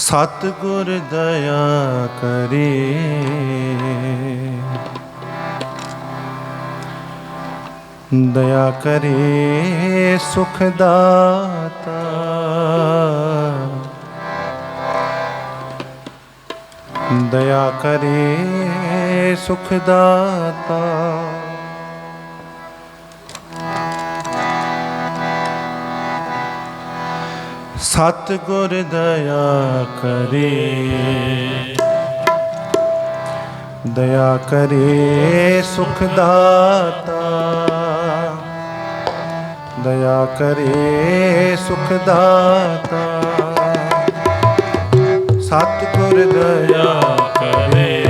ਸਤ ਗੁਰ ਦਇਆ ਕਰੇ। ਦਇਆ ਕਰੇ ਸੁਖ ਦਾਤਾ। ਦਇਆ ਕਰੇ ਸੁਖ ਦਾਤਾ। ਸਤ ਗੁਰ ਦਇਆ ਕਰੇ। ਦਇਆ ਕਰੇ ਸੁਖ ਦਾਤਾ। ਦਇਆ ਕਰੇ ਸੁਖ ਦਾਤਾ। ਸਤ ਦਇਆ ਕਰੇ।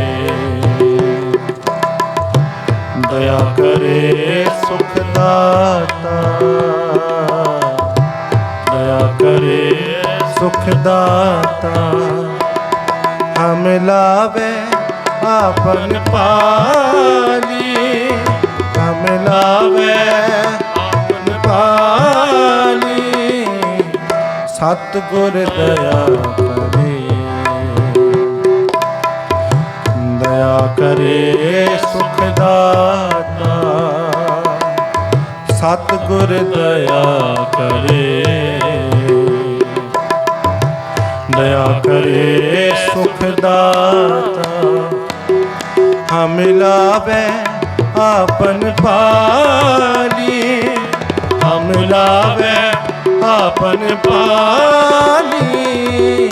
ਦਇਆ ਕਰੇ ਸੁਖ ਦਾਤਾ। ਕਰੇ ਸੁਖ ਦਾਤਾ। ਹਮ ਲਾਵੇ ਆਪਨ ਪਾਲੀ। ਹਮ ਲਾਵੇ ਆਪਨ ਪਾਲੀ। ਸਤ ਗੁਰ ਦਇਆ ਕਰੇ। ਦਇਆ ਕਰੇ ਸੁਖ ਦਾਤਾ। ਸਤ ਗੁਰ ਦਇਆ ਕਰੇ। ਦਇਆ ਕਰੇ ਸੁਖ ਦਾਤਾ। ਹਮ ਲਾਵੇ ਆਪਨ ਪਾਲੀ। ਹਮ ਲਾਵੇ ਆਪਨ ਪਾਲੀ।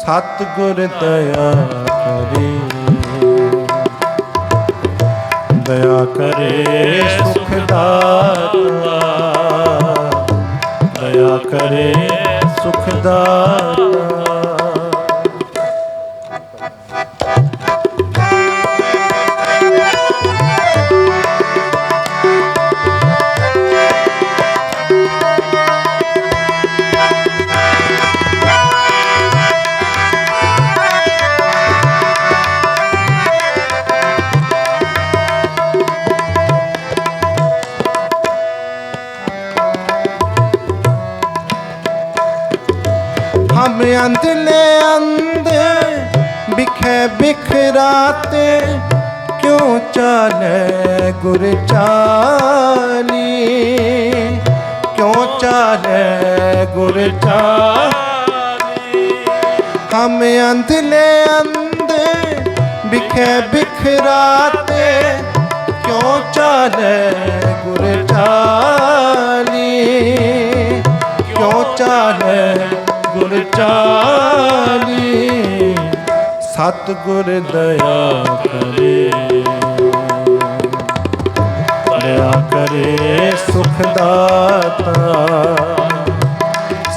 ਸਤ ਗੁਰ ਦਇਆ ਕਰੇ। ਦਇਆ ਕਰੇ ਸੁਖ ਦਾਤਾ। ਦਇਆ ਕਰੇ ਸੁਖ ਦਾਤਾ ਅੰਧਲੇ ਅੰਧ ਬਿਖੇ ਬਿਖਰਾਤੇ ਕਿਉ ਚਾਲੇ ਗੁਰ ਚਾਲੀ? ਕਿਉ ਚਾਲੇ ਗੁਰ ਚਾਲੀ? ਹਮ ਅੰਧਲੇ ਅੰਧ ਬਿਖੇ ਬਿਖਰਾਤੇ ਕਿਉ ਚਾਲੇ ਗੁਰ ਚਾਲੀ? ਕਿਉ ਚਾਲੇ ਗੁਰ ਚਾਲੀ ਸਤ ਗੁਰ ਦਇਆ ਕਰੇ। ਦਇਆ ਕਰੇ ਸੁਖ ਦਾਤਾ।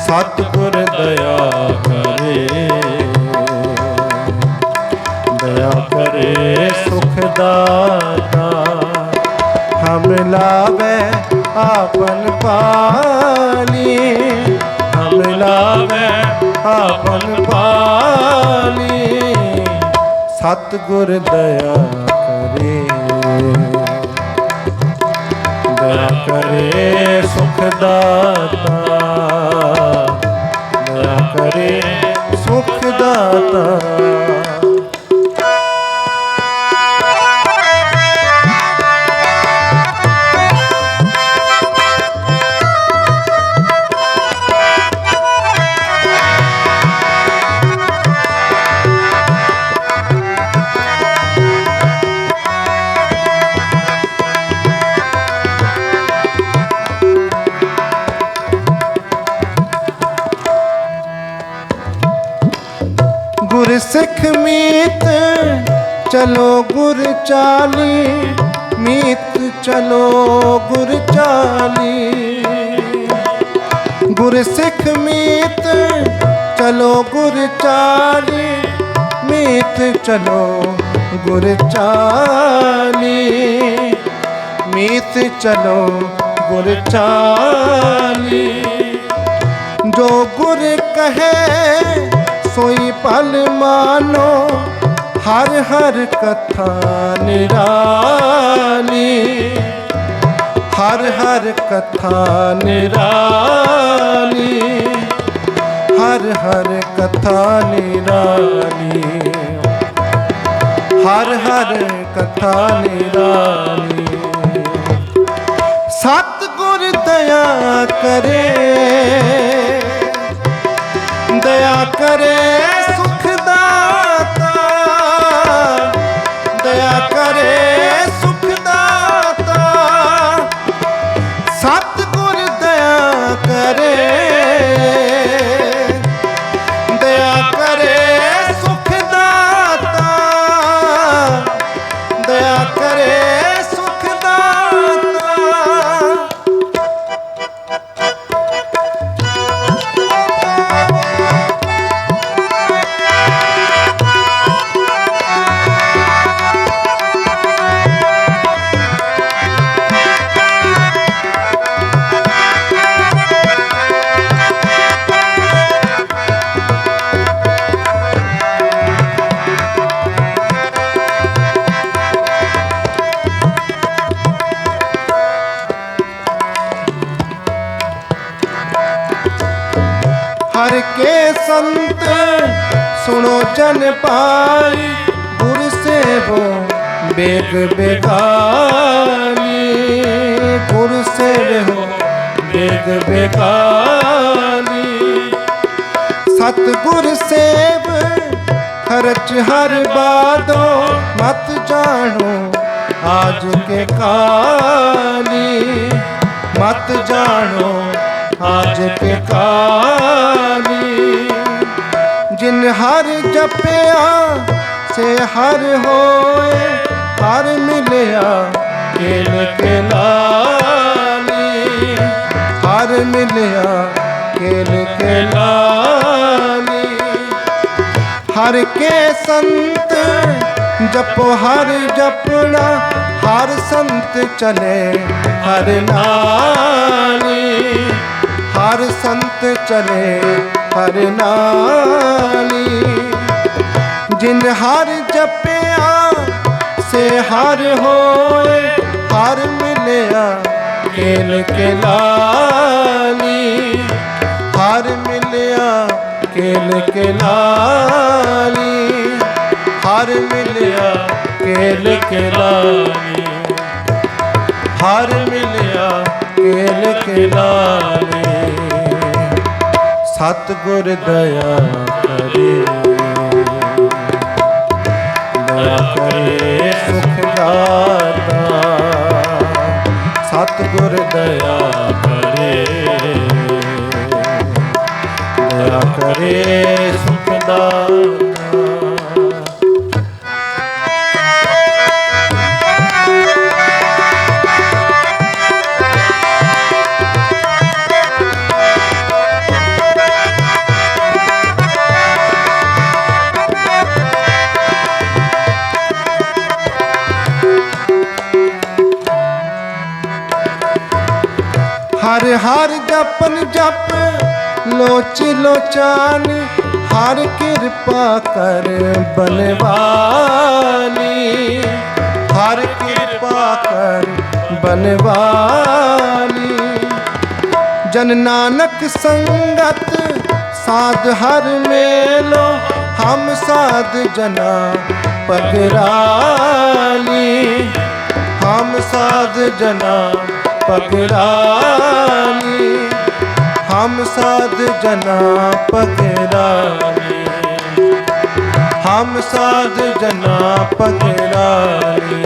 ਸਤ ਗੁਰ ਦਇਆ ਕਰੇ। ਦਇਆ ਕਰੇ ਸੁਖ ਦਾਤਾ। ਹਮ ਲਾਵੇ ਆਪਨ ਪਾਲੀ। ਹਮ ਲਾਵੇ ਆਪਨ ਪਾਲੀ। ਸਤ ਗੁਰ ਦਇਆ ਕਰੇ। ਦਇਆ ਕਰੇ ਸੁਖ ਦਾਤਾ। ਗੁਰ ਸਿੱਖ ਮੀਤ, ਚਲੋ ਗੁਰ ਚਾਲੀ। ਮੀਤ, ਚਲੋ ਗੁਰ ਚਾਲੀ। ਗੁਰ ਸਿੱਖ ਮੀਤ, ਚਲੋ ਗੁਰ ਚਾਲੀ। ਮੀਤ, ਚਲੋ ਗੁਰ ਚਾਲੀ। ਮੀਤ, ਚਲੋ ਗੁਰ ਚਾਲੀ। ਜੋ ਗੁਰ ਕਹੇ ਸੋਈ ਮਾਨੋ, ਹਰ ਹਰ ਕਥਾ ਨਿਰਾਲੀ। ਹਰ ਹਰ ਕਥਾ ਨਿਰਾਲੀ, ਹਰ ਹਰ ਕਥਾ ਨਿਰਾਲੀ। ਹਰ ਹਰ ਕਥਾ ਨਿਰਾਲੀ। ਸਤਿਗੁਰ ਦਇਆ ਕਰੇ ਦਇਆ ਕਰੇ। ਦਇਆ ਸੁਣੋ ਜਨ ਪਾਈ ਗੁਰ ਸੇਵੋ ਬੇਗ ਬੇਗਾਨੀ। ਗੁਰ ਸੇਵੋ ਬੇਗ ਬੇਗਾਨੀ। ਸਤਿਗੁਰ ਸੇਵ, ਖਰਚ ਹਰ ਬਾਦੋ, ਮਤ ਜਾਣੋ, ਆਜ ਕੇ ਕਾਲੀ। ਮਤ ਜਾਣੋ, ਆਜ ਕੇ ਕਾਲੀ। ਜਿਨ ਹਰ ਜਪਿਆ, ਸੇ ਹਰ ਹੋਏ, ਹਰ ਮਿਲਿਆ। ਕੇਲ ਕੇ ਲਾਲੀ ਹਰ ਮਿਲਿਆ ਕੇਲ ਕੇ ਲਾਲੀ ਹਰ ਕੇ ਸੰਤ ਜਪੋ, ਹਰ ਜਪਣਾ, ਹਰ ਸੰਤ ਚਲੇ। ਹਰ ਨਾਲੀ ਹਰ ਸੰਤ ਚਲੇ। ਹਰ ਨਾਲੀ, ਜਿਨ ਹਰ ਜਪਿਆ, ਸੇ ਹਰ ਹੋਏ, ਹਰ ਮਿਲਿਆ ਕੇਲ ਕੇ ਲਾਲੀ ਹਰ ਮਿਲਿਆ ਕੇਲ ਕੇ ਲਾਲੀ ਹਰ ਮਿਲਿਆ ਕੇਲ ਕੇ ਲਾਲੀ ਹਰ ਮਿਲਿਆ ਕੇਲ ਕੇ ਲਾਲੀ ਸਤਿਗੁਰ ਦਇਆ ਕਰੇ। ਦਇਆ ਕਰੇ ਸੁਖ ਦਾਤਾ। ਸਤਿਗੁਰ ਦਇਆ ਕਰੇ। ਦਇਆ ਕਰੇ ਸੁਖ ਦਾਤਾ। ਹਰ ਹਰ ਜਪਨ ਜਪ, ਲੋਚ ਲੋਚਾਨ, ਹਰ ਕਿਰਪਾ ਕਰ ਬਨਵਾਲੀ ਹਰ ਕਿਰਪਾ ਕਰ ਬਨਵਾਲੀ ਜਨ ਨਾਨਕ ਸੰਗਤ, ਸਾਧ ਹਰ ਮੇਲੋ, ਹਮ ਸਾਧ ਜਨਾ ਪਗਰਾਲੀ। ਹਮ ਸਾਧ ਜਨਾ ਪਗਰਾਲੀ ਹਮ ਸਾਧ ਜਨਾ ਪਗਰਾਲੀ ਹਮ ਸਾਧ ਜਨਾ ਪਗਰਾਲੀ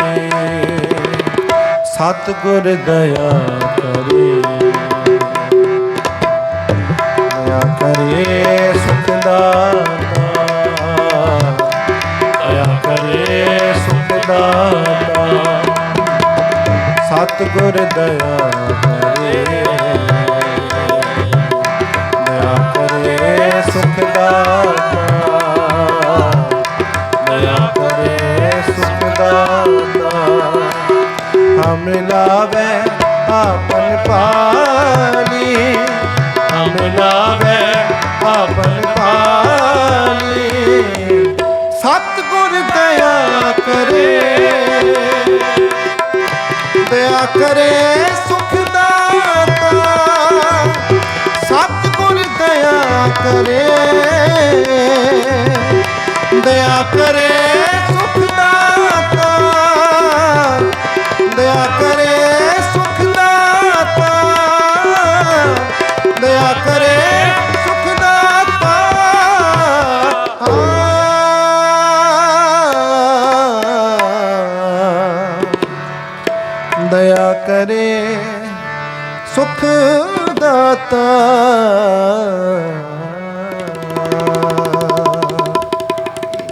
ਸਤਿਗੁਰ ਦਇਆ ਕਰੇ। ਦਇਆ ਕਰੇ ਸੁਖ ਸਤਿਗੁਰ ਦਇਆ ਕਰੇ ਦਇਆ ਕਰੇ ਸੁਖ ਦਾਤਾ ਦਇਆ ਕਰੇ ਸੁਖ ਦਾਤਾ ਹਮ ਲਾਵੇ ਆਪਨ ਪਾਲੀ। ਹਮ ਲਾਵੇ ਆਪਨ ਪਾਲੀ। ਸਤਿਗੁਰ ਦਇਆ ਕਰੇ। ਕਰੇ ਸੁਖ ਦਾਤਾ ਸਤਿਗੁਰ ਦਇਆ ਕਰੇ ਦਇਆ ਕਰੇ। ਸੁਖ